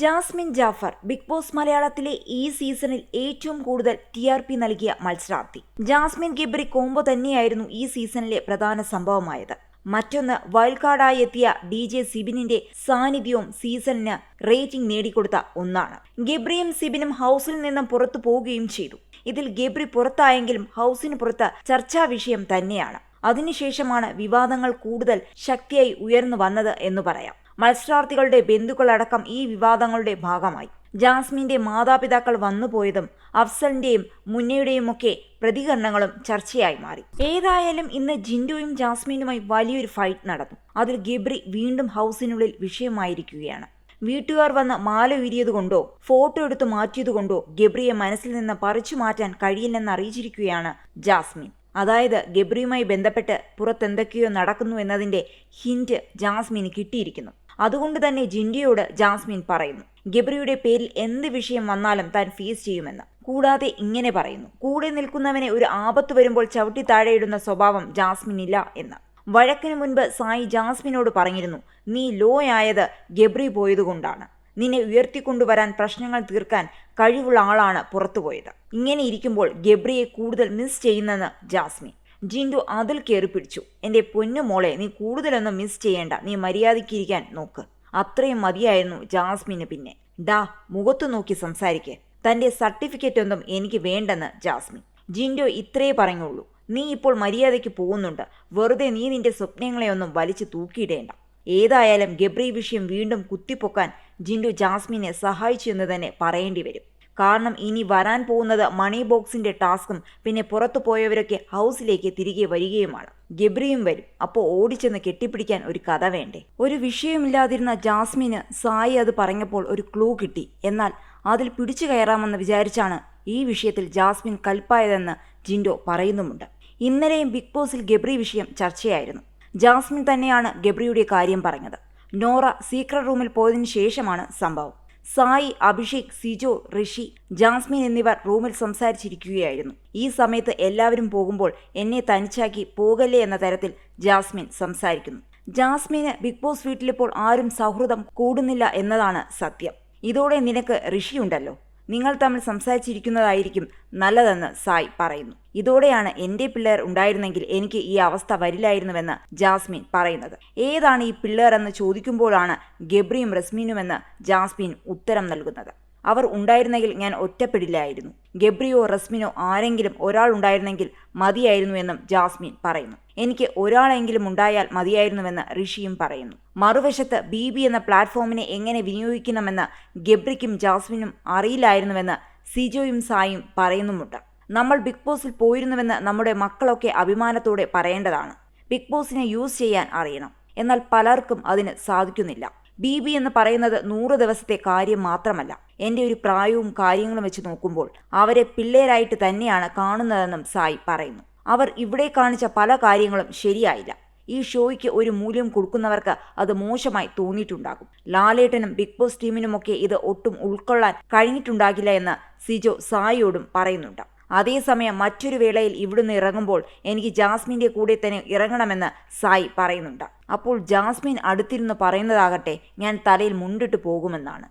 Jasmine Jafar big boss മലയാളത്തിലെ ഈ സീസണിൽ ഏറ്റവും കൂടുതൽ ടി ആർ പി നൽകിയ മത്സരാർത്ഥി. ജാസ്മിൻ ഗിബ്രി കോംബോ തന്നെയായിരുന്നു ഈ സീസണിലെ പ്രധാന സംഭവമായത്. മറ്റൊന്ന് വൈൽഡ് കാർഡായി എത്തിയ ഡി ജെ സിബിനിന്റെ സാന്നിധ്യവും സീസണിന് റേറ്റിംഗ് നേടിക്കൊടുത്ത ഒന്നാണ്. ഗിബ്രിയും സിബിനും ഹൗസിൽ നിന്നും പുറത്തു പോവുകയും ചെയ്തു. ഇതിൽ ഗിബ്രി പുറത്തായെങ്കിലും ഹൗസിന് പുറത്ത് ചർച്ചാ വിഷയം തന്നെയാണ്. അതിനുശേഷമാണ് വിവാദങ്ങൾ കൂടുതൽ ശക്തിയായി ഉയർന്നു വന്നത് എന്ന് പറയാം. മത്സരാർത്ഥികളുടെ ബന്ധുക്കളടക്കം ഈ വിവാദങ്ങളുടെ ഭാഗമായി. ജാസ്മിന്റെ മാതാപിതാക്കൾ വന്നുപോയതും അഫ്സലിന്റെയും മുന്നയുടെയും ഒക്കെ പ്രതികരണങ്ങളും ചർച്ചയായി മാറി. ഏതായാലും ഇന്ന് ജിൻഡോയും ജാസ്മിനുമായി വലിയൊരു ഫൈറ്റ് നടന്നു. അതിൽ ഗിബ്രി വീണ്ടും ഹൗസിനുള്ളിൽ വിഷയമായിരിക്കുകയാണ്. വീട്ടുകാർ വന്ന് മാല ഉയരിയതുകൊണ്ടോ ഫോട്ടോ എടുത്തു മാറ്റിയതുകൊണ്ടോ ഗബ്രിയെ മനസ്സിൽ നിന്ന് പറിച്ചു മാറ്റാൻ കഴിയില്ലെന്ന് അറിയിച്ചിരിക്കുകയാണ് ജാസ്മിൻ. അതായത് ഗബ്രിയുമായി ബന്ധപ്പെട്ട് പുറത്തെന്തൊക്കെയോ നടക്കുന്നു എന്നതിന്റെ ഹിന്റ് ജാസ്മിന് കിട്ടിയിരിക്കുന്നു. അതുകൊണ്ട് തന്നെ ജിൻഡിയോട് ജാസ്മിൻ പറയുന്നു ഗബ്രിയുടെ പേരിൽ എന്ത് വിഷയം വന്നാലും താൻ ഫേസ് ചെയ്യുമെന്ന്. കൂടാതെ ഇങ്ങനെ പറയുന്നു കൂടെ നിൽക്കുന്നവനെ ഒരു ആപത്ത് വരുമ്പോൾ ചവിട്ടി താഴെയിടുന്ന സ്വഭാവം ജാസ്മിനില്ല എന്ന്. വഴക്കിന് മുൻപ് സായി ജാസ്മിനോട് പറഞ്ഞിരുന്നു നീ ലോ ആയത് ഗബ്രി പോയതുകൊണ്ടാണ്. നിന്നെ ഉയർത്തിക്കൊണ്ടുവരാൻ പ്രശ്നങ്ങൾ തീർക്കാൻ കഴിവുള്ള ആളാണ് പുറത്തുപോയത്. ഇങ്ങനെ ഇരിക്കുമ്പോൾ ഗബ്രിയെ കൂടുതൽ മിസ് ചെയ്യുന്നെന്ന് ജാസ്മിൻ. ജിൻഡു അതിൽ കയറി പിടിച്ചു. എന്റെ പൊന്നു മോളെ നീ കൂടുതലൊന്നും മിസ് ചെയ്യേണ്ട. നീ മര്യാദയ്ക്കിരിക്കാൻ നോക്ക്. അത്രയും മതിയായിരുന്നു ജാസ്മിന് പിന്നെ. ഡാ മുഖത്തു നോക്കി സംസാരിക്കേ. തന്റെ സർട്ടിഫിക്കറ്റ് ഒന്നും എനിക്ക് വേണ്ടെന്ന് ജാസ്മിൻ. ജിൻഡോ ഇത്രേ പറഞ്ഞുള്ളൂ. നീ ഇപ്പോൾ മര്യാദയ്ക്ക് പോകുന്നുണ്ട്. വെറുതെ നീ നിന്റെ സ്വപ്നങ്ങളെയൊന്നും വലിച്ചു തൂക്കിയിടേണ്ട. ഏതായാലും ഗബ്രി വിഷയം വീണ്ടും കുത്തിപ്പൊക്കാൻ ജിൻഡു ജാസ്മിനെ സഹായിച്ചു എന്ന് തന്നെ പറയേണ്ടി വരും. കാരണം ഇനി വരാൻ പോകുന്നത് മണി ബോക്സിന്റെ ടാസ്കും പിന്നെ പുറത്തു പോയവരൊക്കെ ഹൗസിലേക്ക് തിരികെ വരികയുമാണ്. ഗബ്രിയും വരും. അപ്പോൾ ഓടിച്ചെന്ന് കെട്ടിപ്പിടിക്കാൻ ഒരു കഥ വേണ്ടേ? ഒരു വിഷയമില്ലാതിരുന്ന ജാസ്മിന് സായി അത് പറഞ്ഞപ്പോൾ ഒരു ക്ലൂ കിട്ടി. എന്നാൽ അതിൽ പിടിച്ചു കയറാമെന്ന് വിചാരിച്ചാണ് ഈ വിഷയത്തിൽ ജാസ്മിൻ കൽപ്പായതെന്ന് ജിൻഡോ പറയുന്നുമുണ്ട്. ഇന്നലെയും ബിഗ് ബോസിൽ ഗബ്രി വിഷയം ചർച്ചയായിരുന്നു. ജാസ്മിൻ തന്നെയാണ് ഗബ്രിയുടെ കാര്യം പറഞ്ഞത്. നോറ സീക്രട്ട് റൂമിൽ പോയതിനു ശേഷമാണ് സംഭവം. സായി അഭിഷേക് സിജോ ഋഷി ജാസ്മിൻ എന്നിവർ റൂമിൽ സംസാരിച്ചിരിക്കുകയായിരുന്നു. ഈ സമയത്ത് എല്ലാവരും പോകുമ്പോൾ എന്നെ തനിച്ചാക്കി പോകല്ലേ എന്ന തരത്തിൽ ജാസ്മിൻ സംസാരിക്കുന്നു. ജാസ്മിന് ബിഗ് ബോസ് വീട്ടിലിപ്പോൾ ആരും സൗഹൃദം കൂടുന്നില്ല എന്നതാണ് സത്യം. ഇതോടെ നിനക്ക് ഋഷിയുണ്ടല്ലോ. നിങ്ങൾ തമ്മിൽ സംസാരിച്ചിരിക്കുന്നതായിരിക്കും നല്ലതെന്ന് സായ് പറയുന്നു. ഇതോടെയാണ് എന്റെ പിള്ളേർ ഉണ്ടായിരുന്നെങ്കിൽ എനിക്ക് ഈ അവസ്ഥ വരില്ലായിരുന്നുവെന്ന് ജാസ്മിൻ പറയുന്നത്. ഏതാണ് ഈ പിള്ളേർ എന്ന് ചോദിക്കുമ്പോഴാണ് ഗബ്രിയും റസ്മീനുമെന്ന് ജാസ്മിൻ ഉത്തരം നൽകുന്നത്. അവർ ഉണ്ടായിരുന്നെങ്കിൽ ഞാൻ ഒറ്റപ്പെടില്ലായിരുന്നു. ഗബ്രിയോ റസ്മിനോ ആരെങ്കിലും ഒരാൾ ഉണ്ടായിരുന്നെങ്കിൽ മതിയായിരുന്നു മതിയായിരുന്നുവെന്നും ജാസ്മിൻ പറയുന്നു. എനിക്ക് ഒരാളെങ്കിലും ഉണ്ടായാൽ മതിയായിരുന്നുവെന്ന് ഋഷിയും പറയുന്നു. മറുവശത്ത് ബി ബി എന്ന പ്ലാറ്റ്ഫോമിനെ എങ്ങനെ വിനിയോഗിക്കണമെന്ന് ഗബ്രിക്കും ജാസ്മിനും അറിയില്ലായിരുന്നുവെന്ന് സിജോയും സായും പറയുന്നുമുണ്ട്. നമ്മൾ ബിഗ് ബോസിൽ പോയിരുന്നുവെന്ന് നമ്മുടെ മക്കളൊക്കെ അഭിമാനത്തോടെ പറയേണ്ടതാണ്. ബിഗ് ബോസിനെ യൂസ് ചെയ്യാൻ അറിയണം. എന്നാൽ പലർക്കും അതിന് സാധിക്കുന്നില്ല. ബി ബി എന്ന് പറയുന്നത് നൂറ് ദിവസത്തെ കാര്യം മാത്രമല്ല. എന്റെ ഒരു പ്രായവും കാര്യങ്ങളും വെച്ച് നോക്കുമ്പോൾ അവരെ പിള്ളേരായിട്ട് തന്നെയാണ് കാണുന്നതെന്നും സായി പറയുന്നു. അവർ ഇവിടെ കാണിച്ച പല കാര്യങ്ങളും ശരിയായില്ല. ഈ ഷോയ്ക്ക് ഒരു മൂല്യം കൊടുക്കുന്നവർക്ക് അത് മോശമായി തോന്നിയിട്ടുണ്ടാകും. ലാലേട്ടനും ബിഗ് ബോസ് ടീമിനുമൊക്കെ ഇത് ഒട്ടും ഉൾക്കൊള്ളാൻ കഴിഞ്ഞിട്ടുണ്ടാകില്ല എന്ന് സിജോ സായിയോടും പറയുന്നുണ്ട്. അതേസമയം മറ്റൊരു വേളയിൽ ഇവിടുന്ന് ഇറങ്ങുമ്പോൾ എനിക്ക് ജാസ്മിന്റെ കൂടെ തന്നെ ഇറങ്ങണമെന്ന് സായി പറയുന്നുണ്ട്. അപ്പോൾ ജാസ്മിൻ അടുത്തിരുന്ന് പറയുന്നതാകട്ടെ ഞാൻ തലയിൽ മുണ്ടിട്ട് പോകുമെന്നാണ്.